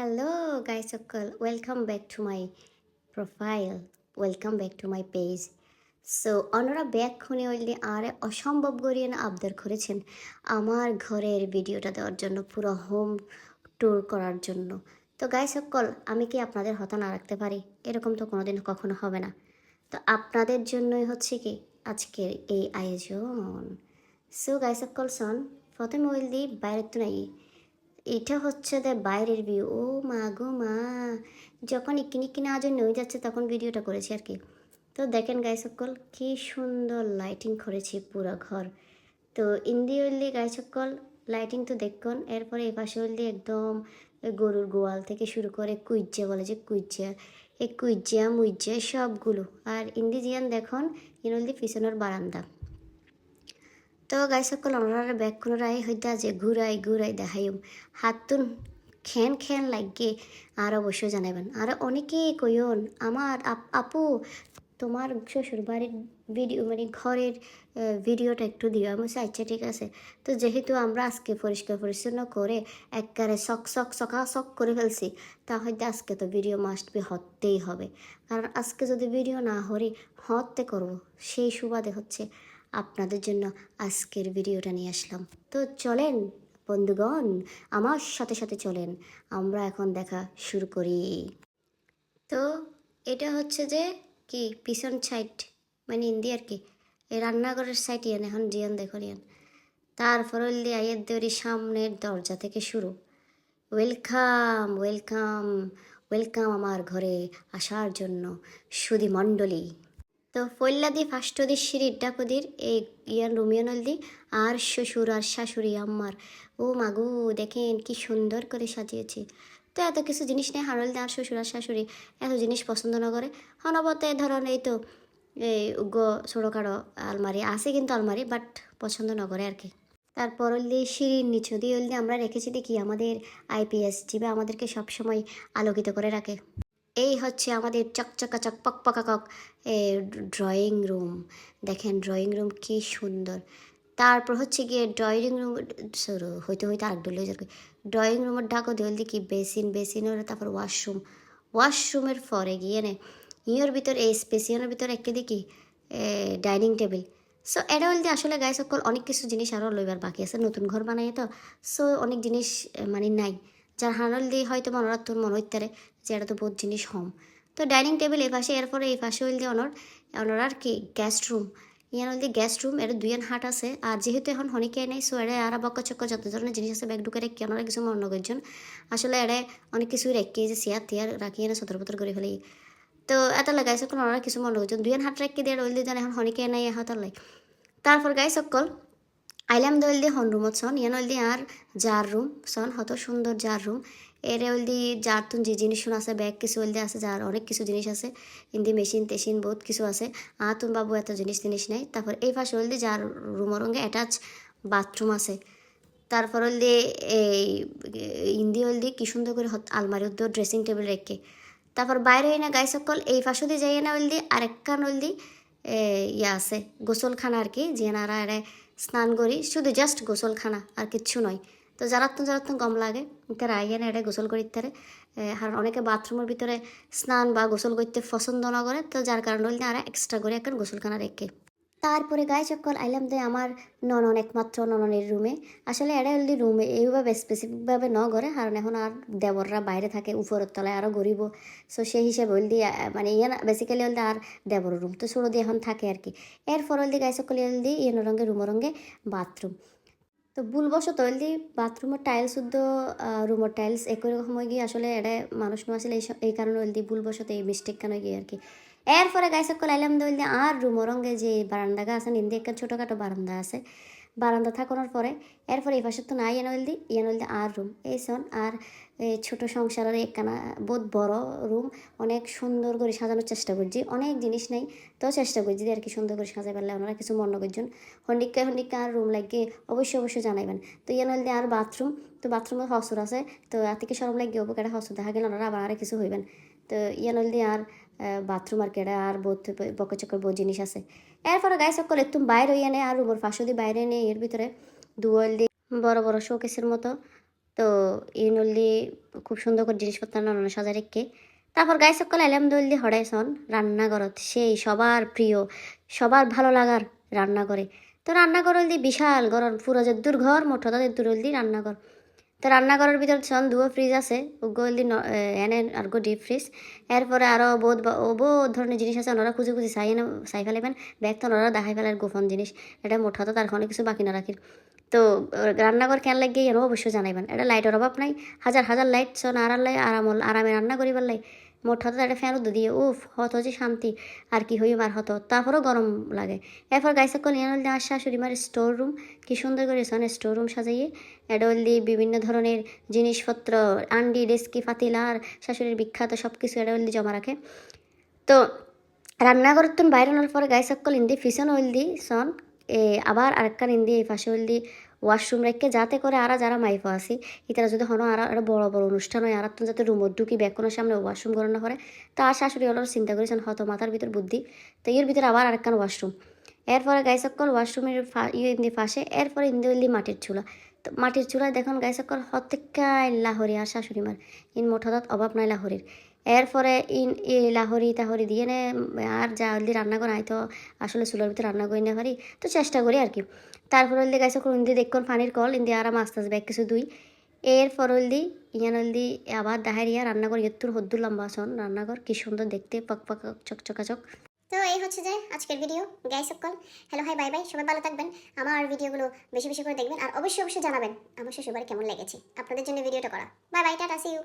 Hello, guys, সকল welcome back to my profile. Welcome back to my page. So অন্যরা ব্যাক খুনে হইলে আর অসম্ভব করিয়ে না আবদার করেছেন আমার ঘরের ভিডিওটা দেওয়ার জন্য পুরো হোম ট্যুর করার জন্য। তো গাই সকল আমি কি আপনাদের হতা না রাখতে পারি? এরকম তো কোনোদিন কখনো হবে না। তো আপনাদের জন্যই হচ্ছে কি আজকের এই আয়োজন। সো গাই সকল সন প্রথমে হইল দি বাইরের তো নাই। এটা হচ্ছে যে বাইরের ভিউ ও মা গো মা। যখন ইকিনি কিনা আজ নই যাচ্ছে, তখন ভিডিওটা করেছি আর কি। তো দেখেন গাই সকল, কি সুন্দর লাইটিং করেছি পুরো ঘর। তো ইন্দি হইলি গাই সকল লাইটিং তো দেখুন, এরপরে এই পাশে হইলি একদম গরুর গোয়াল থেকে শুরু করে কুইজ্জা বলে যে কুইজ্জা, এই কুইজ্জা, মুইজ্জা সবগুলো। আর ইন্দি জিয়ান দেখুন ইন হইলি পিছনের বারান্দা। তো গাই সকল আমরা ব্যাগ কোনো রায় হইতা যে ঘুরাই ঘুরাই দেখাইম। হাতুন খেন খেন লাগে আর অবশ্যই জানাবেন আর অনেকেই কইন আমার আপ- তোমার শ্বশুর বাড়ির ভিডিও মানে ঘরের ভিডিওটা একটু দিও আমি আচ্ছা ঠিক আছে। তো যেহেতু আমরা আজকে পরিষ্কার পরিচ্ছন্ন করে একবারে সক সক সকা সক করে ফেলছি তা হয়তো আজকে তো ভিডিও মাস্ট বি হতেই হবে। কারণ আজকে যদি ভিডিও না হরি হতে করব সেই সুবাদে হচ্ছে আপনাদের জন্য আজকের ভিডিওটা নিয়ে আসলাম। তো চলেন, বন্ধুগণ, আমার সাথে সাথে চলেন। আমরা এখন দেখা শুরু করি। তো এটা হচ্ছে যে কি, পিছন সাইড মানে ইন্দি আর কি। এই রান্নাঘরের সাইড ইয়ান, এখন জিয়ান দেখো ইয়ান। তারপর হইলে আয়ের দেওয়ারি সামনের দরজা থেকে শুরু। ওয়েলকাম ওয়েলকাম ওয়েলকাম আমার ঘরে আসার জন্য সুদি মণ্ডলী তো ফল্লাদি ফাষ্টদি সিঁড়ির ডাকদির, এই ইয়ান রুমিয়নলদি আর শ্বশুর আর শাশুড়ি আম্মার। ও মাগু দেখেন কি সুন্দর করে সাজিয়েছে। তো এত কিছু জিনিস নেই হারলদি আর শ্বশুর আর শাশুড়ি, এত জিনিস পছন্দ না করে। হনবতে ধরুন এই তো এই গো ছোটোখাটো আলমারি আছে কিন্তু আলমারি, বাট পছন্দ না করে আর কি। তারপর হলদি সিঁড়ির নিচু দিয়ে হলদি আমরা রেখেছি দেখি আমাদের আইপিএস জিবে আমাদেরকে সবসময় আলোকিত করে রাখে। এই হচ্ছে আমাদের চকচকা চক পক পকাকক ড্রয়িং রুম দেখেন ড্রয়িং রুম কি সুন্দর। তারপর হচ্ছে গিয়ে ড্রয়িং রুম সরু হইতে হইতে আর ডলে যাবে ড্রয়িং রুমের ডাকো দেওয়াল কি বেসিন বেসিনের তারপর ওয়াশরুম ওয়াশরুমের পরে গিয়ে নে, ইয়ের ভিতর, এই স্পেসিয়ানের ভিতর একে দেখি ডাইনিং টেবিল সো এটা বলতে আসলে গায়ে সকল অনেক কিছু জিনিস আরও লইবার বাকি আছে, নতুন ঘর বানাই তো। সো অনেক জিনিস মানে নাই। যার হানল দিয়ে হয়তো মনোরাত তোর মনে হইতে পারে যে এটা তো বহুত জিনিস হম। তো ডাইনিং টেবিল এই পাশে, এরপরে এই পাশে হইল দিয়ে অনর অনর আর কি গেস্ট রুম ইয়ান হইল গেস্ট রুম এটা দুইয়ান হাট আছে। আর যেহেতু এখন হনিকে নেই সো এটা আর বক্ক চক্ক যত ধরনের জিনিস আছে ব্যাগ ঢুকে রেখে অনরা কিছু মনে করছেন। আসলে এটা অনেক কিছুই রেখে যে চেয়ার তিয়ার রাখি এনে সতর পতর করে ফেলি। তো এত লাগাইছে কোনো ওরা কিছু মনে করছেন। দুইয়ান হাট রেখে দিয়ে রইল দিয়ে এখন হনিকে নাই, এখন লাই তারপর গাই সকল আইলাম দইল দিয়ে হন রুমত সন ইয়ান হইল দিয়ে আর জার রুম সন হত সুন্দর জার রুম। এর হইল দি যার তুন যে জিনিস আছে ব্যাগ কিছু হইল দিয়ে আছে যার অনেক কিছু জিনিস আছে। ইন্দি মেশিন টেশিন বহুত কিছু আছে। আর তুন বাবু এত জিনিস জিনিস নাই। তারপর এই পাশে হইল দিয়ে যার রুমের রঙে অ্যাটাচ বাথরুম আছে। তারপর হইল দিয়ে এই ইন্দি হইল দিয়ে কি সুন্দর করে আলমারি উদ্যোগ ড্রেসিং টেবিল রেখে। তারপর বাইরে হই না গাই সকল এই পাশে দিয়ে যাই না হইল দিয়ে আরেকখান এ, ইয়া আছে, গোসলখানা আর কি, যেনারা এর স্নান করি, শুধু জাস্ট গোসলখানা আর কিচ্ছু নয়। তো যারা তো যারা তো গম লাগে তারা না এটা গোসল করি তারে আর অনেকে বাথরুমের ভিতরে স্নান বা গোসল করতে পছন্দ না করে, তো যার কারণে হইলে আর এক্সট্রা করে একটা গোসলখানা রেখে। তারপরে গায়ে চক্কর আইলাম দে আমার ননন একমাত্র নননের রুমে আসলে এটা হলদি রুমে এইভাবে স্পেসিফিকভাবে ন করে কারণ এখন আর দেবররা বাইরে থাকে, উপরের তলায় আরও গরিব। সো সেই হিসেবে হলদি মানে ইয়ে বেসিক্যালি হলদি আর দেবর রুম তো ছোটো দিয়ে এখন থাকে আর কি। এরপর হলদি গায়ে চক্কর হলদি ইয়েন রঙে রুমের রঙে বাথরুম তো ভুলবশত হলদি বাথরুমের টাইলস শুদ্ধ রুমের টাইলস একই সময় গিয়ে আসলে এটা মানুষ আসলে এই এই কারণে হলদি ভুলবশত এই মিস্টেক কেন গিয়ে আর কি। এরপরে গাই সকল আইলাম দইলে আর রুমের রঙে যে বারান্দাগা আছে নিন্দে একটা ছোটোখাটো বারান্দা আছে বারান্দা থাকানোর পরে এরপরে এই পাশে তো নাই এনে হলদি ইয়ে হলদি আর রুম এই সন আর ছোট সংসারের একখানা বহুত বড় রুম অনেক সুন্দর করে সাজানোর চেষ্টা করছি, অনেক জিনিস নেই, তো চেষ্টা করছি আর কি সুন্দর করে সাজাই পারলে ওনারা কিছু মনে করছেন। হন্ডিকা হন্ডিকা আর রুম লাগে অবশ্যই অবশ্যই জানাইবেন। তো ইয়ে হলদি আর বাথরুম তো বাথরুমে হসুর আছে, তো আর থেকে সরম লাগিয়ে উপকারে হসুর দেখা গেলে ওনারা আবার আর কিছু হইবেন। তো ইয়ে হলদি আর বাথরুম আর কেডা আর বহুত বকে চক্কর বহুত জিনিস আছে। এরপরে গায়ে সকল একটু বাইরে হইয়া নেয় আর রুমের পাশে দিয়ে বাইরে নেই, এর ভিতরে দুয়াল দিয়ে বড় বড় শোকেসের মতো। তো ইন হলদি খুব সুন্দর করে জিনিসপত্র নানানো সাজা রেখে। তারপর গায়ে সকল আলহামদুলিল্লাহ হড়াইছন রান্নাঘরত। সেই সবার প্রিয়, সবার ভালো লাগার রান্না করে তো রান্নাঘর হলদি বিশাল গরম, পুরো যে দূর ঘর তাদের দূর হলদি রান্নাঘর। তো রান্নাঘরের ভিতর ছন দুয়ো ফ্রিজ আছে এ, এনে আর গো ডিপ ফ্রিজ এরপরে আরও বহুত বহুত ধরনের জিনিস আছে ওনারা খুঁজে খুঁজে চাই চাই ফেলেবেন ব্যাগ তো ওনারা দেখাই ফেলার গোপন জিনিস। এটা মোটা তো তার কোনো কিছু বাকি না রাখির। তো রান্নাঘর কেন লাগিয়ে এরও অবশ্যই জানাইবেন। এটা লাইটের অভাব নাই। হাজার হাজার লাইট ছন আর লাই আরাম আরামে রান্না করিবার লাই। মোট হতো একটা ফ্যান দিয়ে, উফ, হত হচ্ছে শান্তি, আর কি হই আর হতো। তারপরও গরম লাগে। এরপর গাইসে কল ইয়ান আর শাশুড়ি মার স্টোর রুম কি সুন্দর করে সনে স্টোর রুম সাজাইয়ে। এডল দিয়ে বিভিন্ন ধরনের জিনিসপত্র আন্ডি ডেস্কি ফাতিলা, আর শাশুড়ির বিখ্যাত সব কিছু এডল দিয়ে জমা রাখে। তো রান্নাঘর তুন বাইরে আনার পরে গাই সকল ইন্দি ফিসন অয়েল দি, সন, এ, আবার আরেকখান ইন্দি, এই পাশে অয়েল দি ওয়াশরুম রেখে যাতে করে আর যারা মাইফা আসি ইতারা যদি হনো আর আর বড় বড় অনুষ্ঠান হয় আর যাতে রুমত ঢুকি ব্যাকনের সামনে ওয়াশরুম করে না করে, তা আর শাশুড়ি অলর চিন্তা করেছেন, হয়তো মাথার ভিতর বুদ্ধি। তো এর ভিতরে আবার আরেকখান ওয়াশরুম। এরপরে গাই সকল ওয়াশরুমের ইয়ে ইন্দি পাশে এরপরে ইন্দি মাটির চুলা। তো মাটির চুলায় দেখুন গাই সকল হতেকাই লাহরি আর শাশুড়ি মার। ইন মোঠাদত অভাব নাই লাহরির। এরপরে ইন লাহরি, তাহরি দিয়ে নে আর যা হলদি রান্না করা হয়তো আসলে চুলার ভিতরে রান্না করি না পারি, তো চেষ্টা করি আর কি। তারপর হলদি গাইছে কোন দিয়ে দেখুন পানির কল, ইন্দি আরাম আস্তে আস্তে ব্যাগ কিছু দুই। এরপর হলদি, ইয়ান হলদি, আবার দাহারিয়া রান্না করি, এত্তুর হদ্দুর লম্বা আসন রান্নাঘর, কি সুন্দর দেখতে, পক পক চকচকাচক তো এই হচ্ছে যে আজকের ভিডিও গাই সকল। হ্যালো হাই বাই বাই সবাই ভালো থাকবেন। আমার ভিডিওগুলো বেশি বেশি করে দেখবেন, আর অবশ্যই অবশ্যই জানাবেন, আমার শ্বশুরবাড়ি কেমন লেগেছে, আপনাদের জন্য ভিডিওটা করা। Bye bye tata see you